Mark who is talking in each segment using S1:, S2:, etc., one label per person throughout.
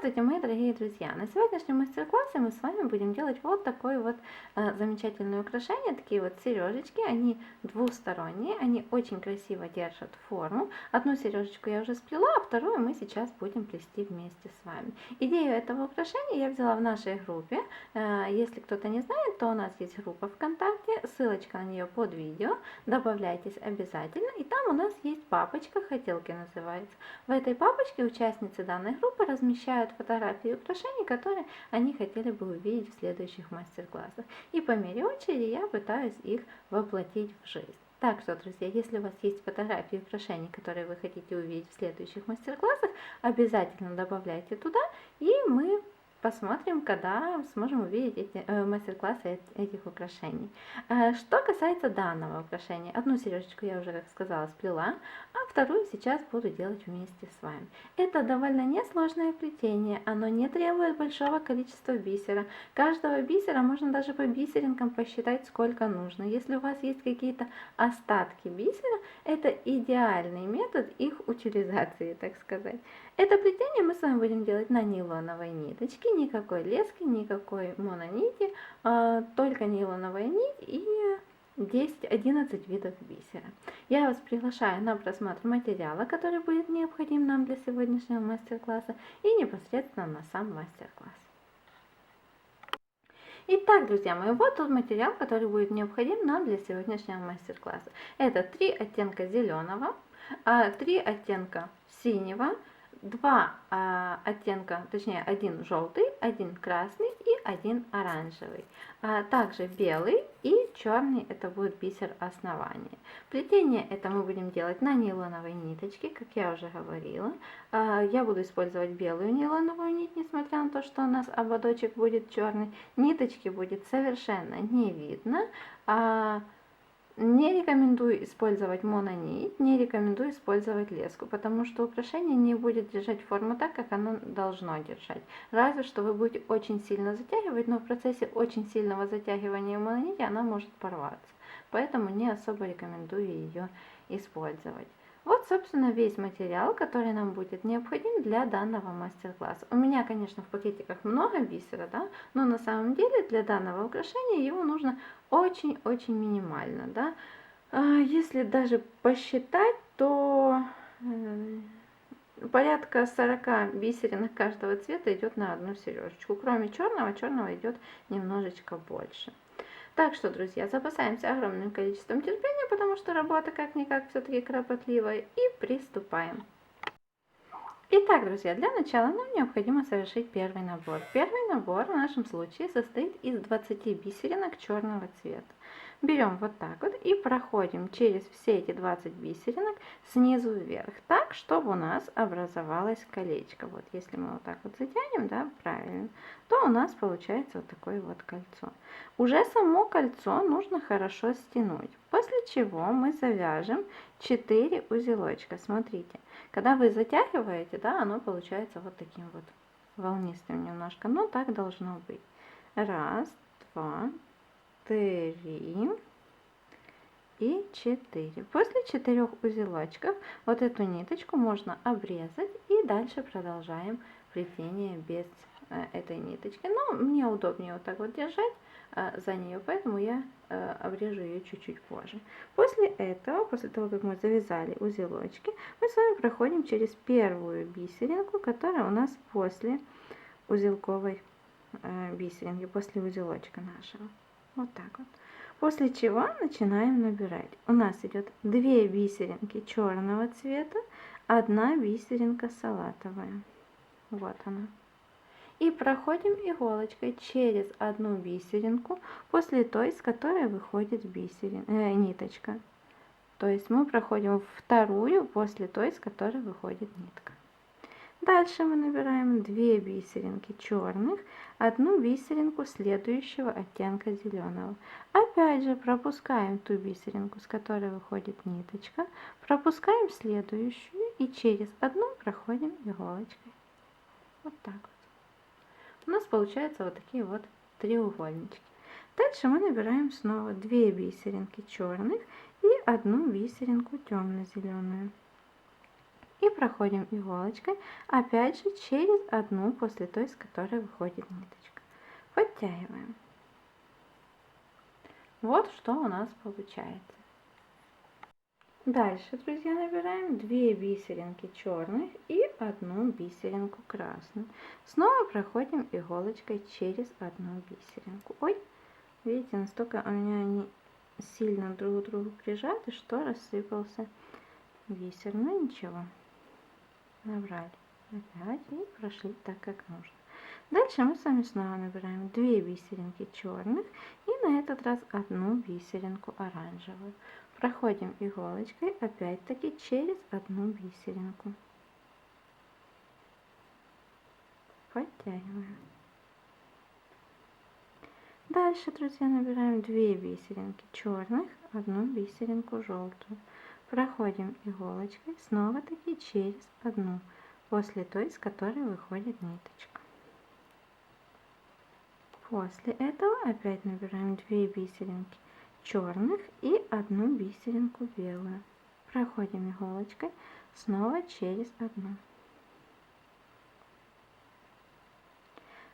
S1: Здравствуйте, мои дорогие друзья! На сегодняшнем мастер-классе мы с вами будем делать вот такое вот э, замечательное украшение, такие вот сережечки, они двусторонние, они очень красиво держат форму. Одну сережечку я уже сплела, а вторую мы сейчас будем плести вместе с вами. Идею этого украшения я взяла в нашей группе, э, если кто-то не знает, то у нас есть группа ВКонтакте, ссылочка на нее под видео, добавляйтесь обязательно, и там у нас есть папочка, хотелки называется. В этой папочке участницы данной группы размещают помещают фотографии украшений, которые они хотели бы увидеть в следующих мастер-классах. И по мере очереди я пытаюсь их воплотить в жизнь. Так что, друзья, если у вас есть фотографии украшений, которые вы хотите увидеть в следующих мастер-классах, обязательно добавляйте туда, и мы посмотрим, когда сможем увидеть эти э, мастер-классы этих украшений. Э, что касается данного украшения, одну сережечку я уже, как сказала, сплела, а вторую сейчас буду делать вместе с вами. Это довольно несложное плетение, оно не требует большого количества бисера. Каждого бисера можно даже по бисеринкам посчитать, сколько нужно. Если у вас есть какие-то остатки бисера, это идеальный метод их утилизации, так сказать. Это плетение мы с вами будем делать на нейлоновой ниточке, никакой лески, никакой мононити, а, только нейлоновая нить и 10-11 видов бисера. Я вас приглашаю на просмотр материала, который будет необходим нам для сегодняшнего мастер-класса и непосредственно на сам мастер-класс. Итак, друзья мои, вот тот материал, который будет необходим нам для сегодняшнего мастер-класса. Это три оттенка зеленого, а, три оттенка синего, два а, оттенка, точнее один желтый, один красный и один оранжевый. А, также белый и черный это будет бисер основания. Плетение это мы будем делать на нейлоновой ниточке, как я уже говорила. А, я буду использовать белую нейлоновую нить, несмотря на то, что у нас ободочек будет черный. Ниточки будет совершенно не видно. А, не рекомендую использовать мононить, не рекомендую использовать леску, потому что украшение не будет держать форму так, как оно должно держать. Разве что вы будете очень сильно затягивать, но в процессе очень сильного затягивания мононити она может порваться. Поэтому не особо рекомендую ее использовать. Вот, собственно, весь материал, который нам будет необходим для данного мастер-класса. У меня, конечно, в пакетиках много бисера, да, но на самом деле для данного украшения его нужно очень-очень минимально, да. А, если даже посчитать, то э, порядка 40 бисеринок каждого цвета идет на одну сережечку. Кроме черного, черного идет немножечко больше. Так что, друзья, запасаемся огромным количеством терпения, потому что работа как-никак все-таки кропотливая, и приступаем. Итак, друзья, для начала нам необходимо совершить первый набор. Первый набор в нашем случае состоит из 20 бисеринок черного цвета. Берем вот так вот и проходим через все эти 20 бисеринок снизу вверх, так, чтобы у нас образовалось колечко. Вот если мы вот так вот затянем, да, правильно, то у нас получается вот такое вот кольцо. Уже само кольцо нужно хорошо стянуть, после чего мы завяжем 4 узелочка. Смотрите, когда вы затягиваете, да, оно получается вот таким вот волнистым немножко, но так должно быть. Раз, два, три и 4. После четырех узелочков вот эту ниточку можно обрезать и дальше продолжаем плетение без э, этой ниточки. Но мне удобнее вот так вот держать за нее, поэтому я э, обрежу ее чуть-чуть позже. После этого, после того, как мы завязали узелочки, мы с вами проходим через первую бисеринку, которая у нас после узелковой бисеринки, после узелочка нашего. Вот так вот. После чего начинаем набирать. У нас идет две бисеринки черного цвета, одна бисеринка салатовая. Вот она. И проходим иголочкой через одну бисеринку после той, с которой выходит бисерин, э, ниточка. То есть мы проходим вторую после той, с которой выходит нитка. Дальше мы набираем 2 бисеринки черных, одну бисеринку следующего оттенка зеленого. Опять же пропускаем ту бисеринку, с которой выходит ниточка, пропускаем следующую и через одну проходим иголочкой. Вот так вот. У нас получается вот такие вот треугольнички. Дальше мы набираем снова 2 бисеринки черных и одну бисеринку темно-зеленую. И проходим иголочкой, опять же, через одну после той, с которой выходит ниточка. Подтягиваем. Вот что у нас получается. Дальше, друзья, набираем 2 бисеринки черных и одну бисеринку красную. Снова проходим иголочкой через одну бисеринку. Ой, видите, настолько у меня они сильно друг к другу прижаты, что рассыпался бисер. Ну ничего, набрали опять и прошли так, как нужно. Дальше мы с вами снова набираем 2 бисеринки черных и на этот раз одну бисеринку оранжевую. Проходим иголочкой опять-таки через одну бисеринку. Подтягиваем. Дальше, друзья, набираем 2 бисеринки черных, одну бисеринку желтую. Проходим иголочкой снова-таки через одну, после той, с которой выходит ниточка. После этого опять набираем 2 бисеринки черных и одну бисеринку белую. Проходим иголочкой снова через одну.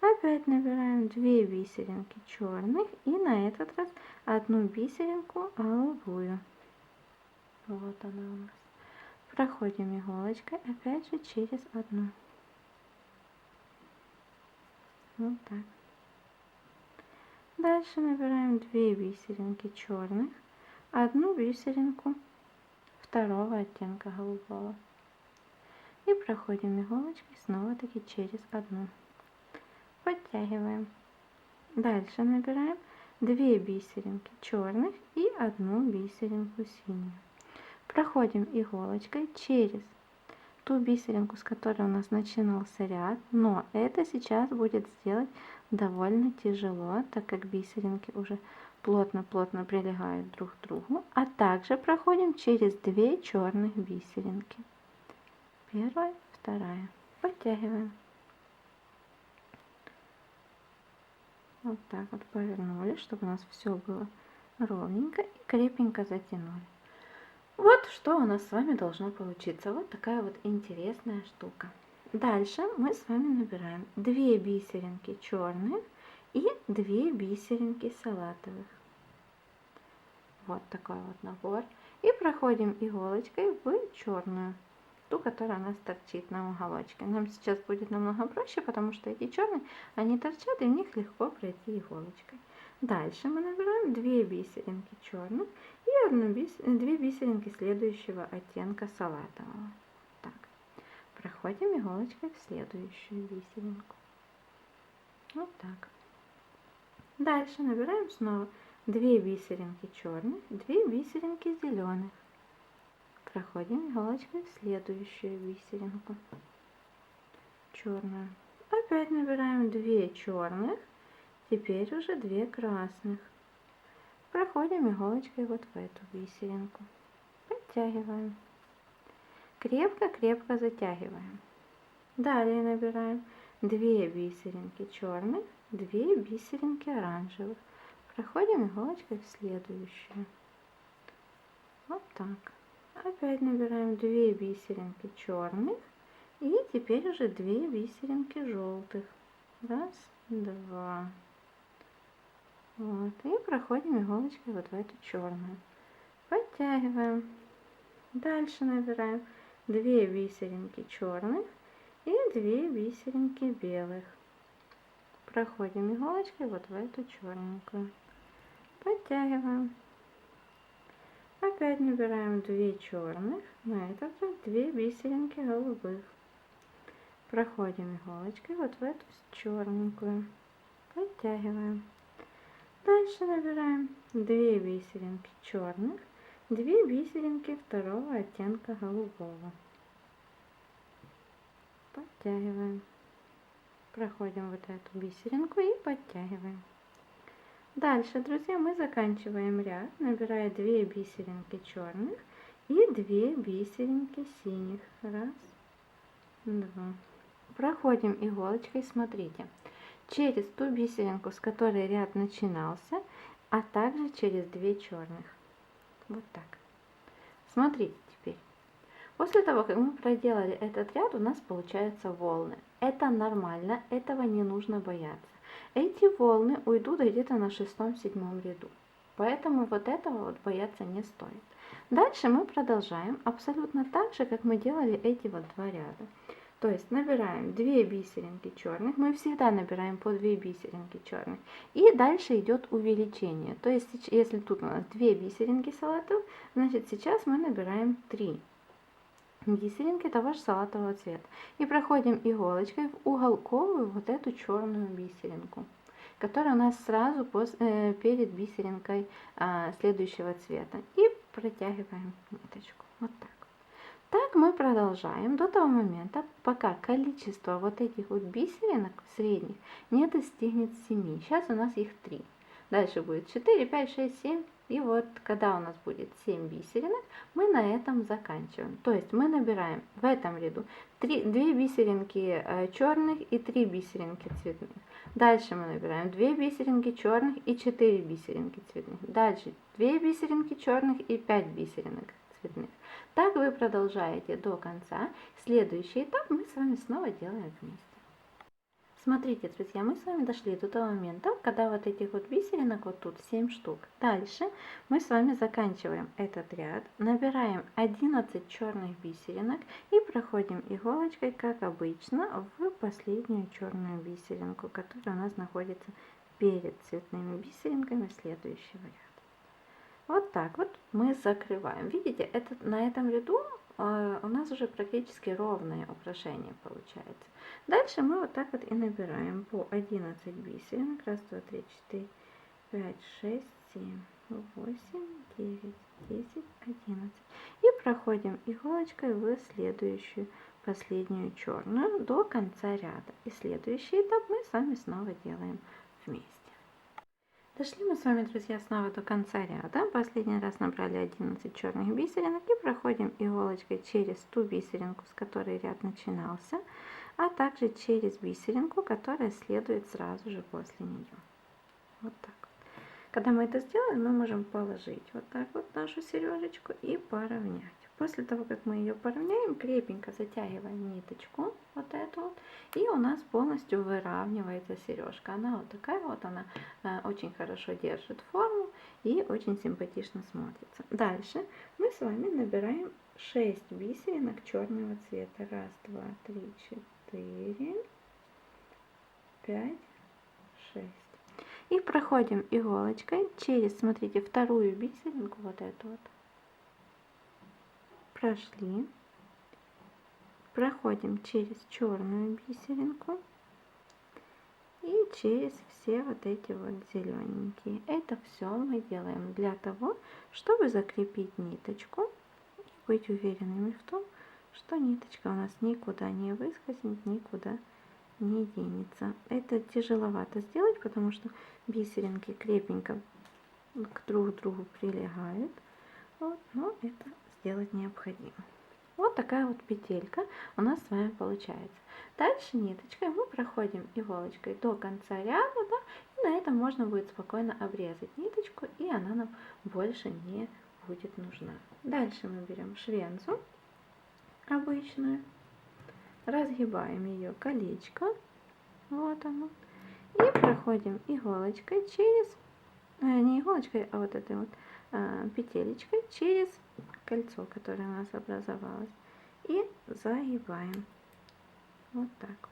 S1: Опять набираем 2 бисеринки черных и на этот раз одну бисеринку голубую. Вот она у нас. Проходим иголочкой опять же через одну. Вот так. Дальше набираем 2 бисеринки черных, одну бисеринку второго оттенка голубого. И проходим иголочкой снова таки через одну. Подтягиваем. Дальше набираем 2 бисеринки черных и одну бисеринку синюю. Проходим иголочкой через ту бисеринку, с которой у нас начинался ряд, но это сейчас будет сделать довольно тяжело, так как бисеринки уже плотно-плотно прилегают друг к другу, а также проходим через две черных бисеринки. Первая, вторая. Подтягиваем. Вот так вот повернули, чтобы у нас все было ровненько и крепенько затянули. Вот что у нас с вами должно получиться. Вот такая вот интересная штука. Дальше мы с вами набираем 2 бисеринки черных и 2 бисеринки салатовых. Вот такой вот набор. И проходим иголочкой в черную, ту, которая у нас торчит на уголочке. Нам сейчас будет намного проще, потому что эти черные, они торчат, и в них легко пройти иголочкой. Дальше мы набираем 2 бисеринки черных и одну бис... 2 бисеринки следующего оттенка салатового. Проходим иголочкой в следующую бисеринку. Вот так. Дальше набираем снова 2 бисеринки черных, 2 бисеринки зеленых. Проходим иголочкой в следующую бисеринку. Черную. Опять набираем 2 черных Теперь уже две красных. Проходим иголочкой вот в эту бисеринку. Подтягиваем. Крепко-крепко затягиваем. Далее набираем 2 бисеринки черных, 2 бисеринки оранжевых. Проходим иголочкой в следующую. Вот так. Опять набираем 2 бисеринки черных и теперь уже 2 бисеринки желтых. Раз, два, вот, и проходим иголочкой вот в эту черную. Подтягиваем. Дальше набираем 2 бисеринки черных и 2 бисеринки белых. Проходим иголочкой вот в эту черненькую. Подтягиваем. Опять набираем 2 черных, на этот раз 2 бисеринки голубых. Проходим иголочкой вот в эту черненькую. Подтягиваем. Дальше набираем 2 бисеринки черных, 2 бисеринки второго оттенка голубого. Подтягиваем. Проходим вот эту бисеринку и подтягиваем. Дальше, друзья, мы заканчиваем ряд, набирая 2 бисеринки черных и 2 бисеринки синих. Раз, два. Проходим иголочкой, смотрите через ту бисеринку, с которой ряд начинался, а также через две черных. Вот так. Смотрите теперь. После того, как мы проделали этот ряд, у нас получаются волны. Это нормально, этого не нужно бояться. Эти волны уйдут где-то на шестом-седьмом ряду. Поэтому вот этого вот бояться не стоит. Дальше мы продолжаем абсолютно так же, как мы делали эти вот два ряда. То есть набираем 2 бисеринки черных, мы всегда набираем по 2 бисеринки черных. И дальше идет увеличение. То есть если тут у нас 2 бисеринки салатов, значит сейчас мы набираем 3 бисеринки того же салатового цвета. И проходим иголочкой в уголковую вот эту черную бисеринку, которая у нас сразу э, перед бисеринкой э, следующего цвета. И протягиваем ниточку. Вот так. Так мы продолжаем до того момента, пока количество вот этих вот бисеринок средних не достигнет 7. Сейчас у нас их 3. Дальше будет 4, 5, 6, 7. И вот когда у нас будет 7 бисеринок, мы на этом заканчиваем. То есть мы набираем в этом ряду 3, 2 бисеринки э, черных и 3 бисеринки цветных. Дальше мы набираем 2 бисеринки черных и 4 бисеринки цветных. Дальше 2 бисеринки черных и 5 бисеринок цветных. Так вы продолжаете до конца. Следующий этап мы с вами снова делаем вместе. Смотрите, друзья, мы с вами дошли до того момента, когда вот этих вот бисеринок вот тут 7 штук. Дальше мы с вами заканчиваем этот ряд, набираем 11 черных бисеринок и проходим иголочкой, как обычно, в последнюю черную бисеринку, которая у нас находится перед цветными бисеринками следующего ряда. Вот так вот мы закрываем. Видите, это, на этом ряду э, у нас уже практически ровное украшение получается. Дальше мы вот так вот и набираем по 11 бисеринок. Раз, два, три, четыре, пять, шесть, семь, восемь, девять, десять, одиннадцать. И проходим иголочкой в следующую последнюю черную до конца ряда. И следующий этап мы с вами снова делаем вместе. Дошли мы с вами, друзья, снова до конца ряда. Последний раз набрали 11 черных бисеринок и проходим иголочкой через ту бисеринку, с которой ряд начинался, а также через бисеринку, которая следует сразу же после нее. Вот так. Когда мы это сделаем, мы можем положить вот так вот нашу сережечку и поровнять. После того, как мы ее поравняем, крепенько затягиваем ниточку, вот эту вот, и у нас полностью выравнивается сережка. Она вот такая вот, она э, очень хорошо держит форму и очень симпатично смотрится. Дальше мы с вами набираем 6 бисеринок черного цвета. Раз, два, три, четыре, пять, шесть. И проходим иголочкой через, смотрите, вторую бисеринку, вот эту вот, прошли, проходим через черную бисеринку и через все вот эти вот зелененькие. Это все мы делаем для того, чтобы закрепить ниточку и быть уверенными в том, что ниточка у нас никуда не выскользнет, никуда не денется. Это тяжеловато сделать, потому что бисеринки крепенько к друг другу прилегают. Вот, но это сделать необходимо. Вот такая вот петелька у нас с вами получается. Дальше ниточкой мы проходим иголочкой до конца ряда, да, и на этом можно будет спокойно обрезать ниточку, и она нам больше не будет нужна. Дальше мы берем швенцу обычную, разгибаем ее колечко, вот оно, и проходим иголочкой через, э, не иголочкой, а вот этой вот э, петелечкой через кольцо, которое у нас образовалось. И загибаем. Вот так вот.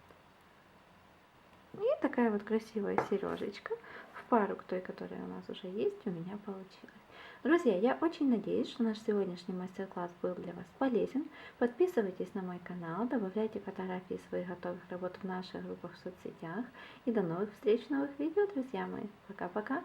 S1: И такая вот красивая сережечка в пару к той, которая у нас уже есть, у меня получилась. Друзья, я очень надеюсь, что наш сегодняшний мастер-класс был для вас полезен. Подписывайтесь на мой канал, добавляйте фотографии своих готовых работ в наших группах в соцсетях. И до новых встреч новых видео, друзья мои. Пока-пока.